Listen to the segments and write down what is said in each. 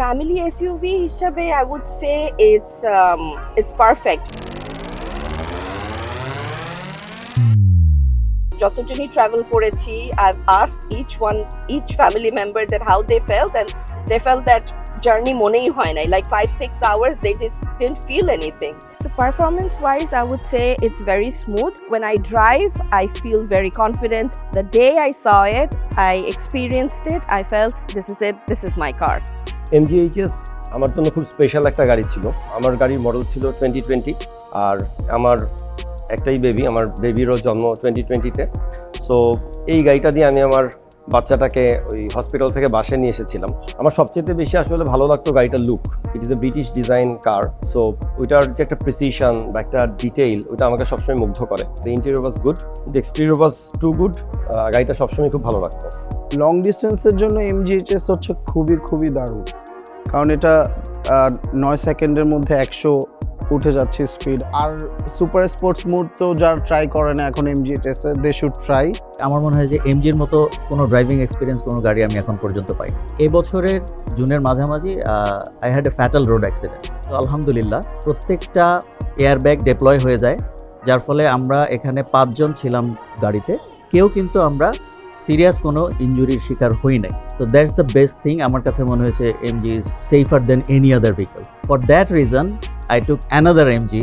Family SUV হিসাবে I would say it's it's perfect যতজনই travel করেছি I asked each one each family member that how they felt and they fell that journey মনেই হয় নাই like five six hours they didn't feel anything So performance wise, I would say it's very smooth. When I drive, I feel very confident. The day I saw it, I experienced it, I felt this is it, this is my car. MG HS আমার জন্য খুব special একটা গাড়ি ছিল। আমার গাড়ির model ছিল twenty twenty আর আমার একটাই বেবি আমার বেবিরও জন্ম টোয়েন্টি টোয়েন্টিতে সো এই গাড়িটা দিয়ে আমি আমার বাচ্চাটাকে ওই হসপিটাল থেকে বাসায় নিয়ে এসেছিলাম। আমার সবচেয়ে বেশি আসলে ভালো লাগতো গাড়িটার look it is a British design car so ওইটার যে একটা প্রিসিশন বা একটা ডিটেইল ওইটা আমাকে সবসময় মুগ্ধ করে। The interior was good the exterior was too good গাড়িটা সবসময় খুব ভালো লাগতো। লং ডিস্টেন্সের জন্য এমজিএইচএস হচ্ছে খুবই খুবই দারুণ। কারণ এটা নয় সেকেন্ডের মধ্যে একশো উঠে যাচ্ছে স্পিড আর সুপার স্পোর্টস মোড তো যারা ট্রাই করে না, এখন এমজিএইচএস দে শুড ট্রাই আমার মনে হয় যে এমজির মতো কোনো ড্রাইভিং এক্সপিরিয়েন্স কোনো গাড়ি আমি এখন পর্যন্ত পাই এই বছরের জুনের মাঝামাঝি I had a fatal road accident তো আলহামদুলিল্লাহ, প্রত্যেকটা এয়ারব্যাগ ডিপ্লয় হয়ে যায়, যার ফলে আমরা এখানে পাঁচজন ছিলাম গাড়িতে। কেউ কিন্তু আমরা সিরিয়াস কোনো ইঞ্জুরির শিকার হই নাই। তো দ্যাটস দ্য বেস্ট থিং আমার কাছে মনে হয়েছে MG is safer than any other vehicle for that reason I took another MG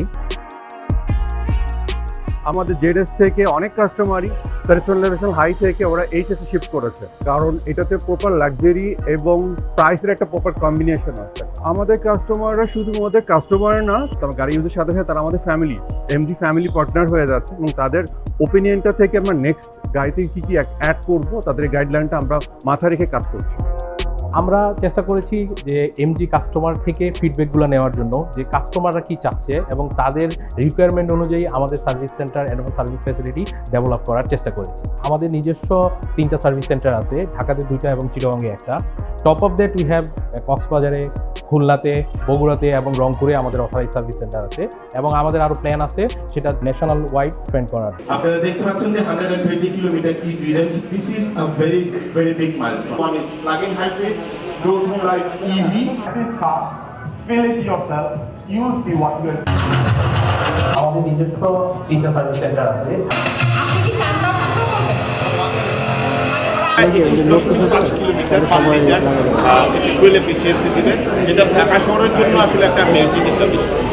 আমাদের জেডএস থেকে অনেক কাস্টমারই স্যাটিসফ্যাকশন লেভেল হাই থেকে ওরা এইচএসে শিফট করেছে। কারণ এটাতে প্রপার লাক্সারি এবং প্রাইসের একটা প্রপার কম্বিনেশন আছে। আমাদের কাস্টমাররা শুধুমাত্র কাস্টমার না, তার গাড়ি ইউজের সাথে সাথে তারা আমাদের ফ্যামিলি এমডি ফ্যামিলি পার্টনার হয়ে যাচ্ছে এবং তাদের ওপিনিয়নটা থেকে আমরা নেক্সট গাড়িতে কী কী অ্যাড করব, তাদের গাইডলাইনটা আমরা মাথা রেখে কাজ করছি। আমরা চেষ্টা করেছি যে এমজি কাস্টমার থেকে ফিডব্যাকগুলো নেওয়ার জন্য, যে কাস্টমাররা কি চাচ্ছে এবং তাদের রিকোয়ারমেন্ট অনুযায়ী আমাদের service centre advance service facility develop করার চেষ্টা করেছি। আমাদের নিজস্ব তিনটা সার্ভিস সেন্টার আছে, ঢাকাতে দুইটা এবং চিটাগাংয়ে একটা। Top of that we have কক্সবাজারে খুলনাতে বগুড়াতে এবং রংপুরে আমাদের অথরাইজ সার্ভিস সেন্টার আছে এবং আমাদের আরও প্ল্যান আছে সেটা ন্যাশনাল ওয়াইড স্পেন্ড করার। আপনারা দেখতে পাচ্ছেন যে hundred and twenty kilometre EV range this is a very very big milestone one is plug in hybrid feel it yourself, you will see what you are আমাদের নিজস্ব তিনটা সার্ভিস সেন্টার আছে। Fuel efficiency দিবে যেটা ঢাকা শহরের জন্য আসলে একটা মেসিং একটা বিষয়।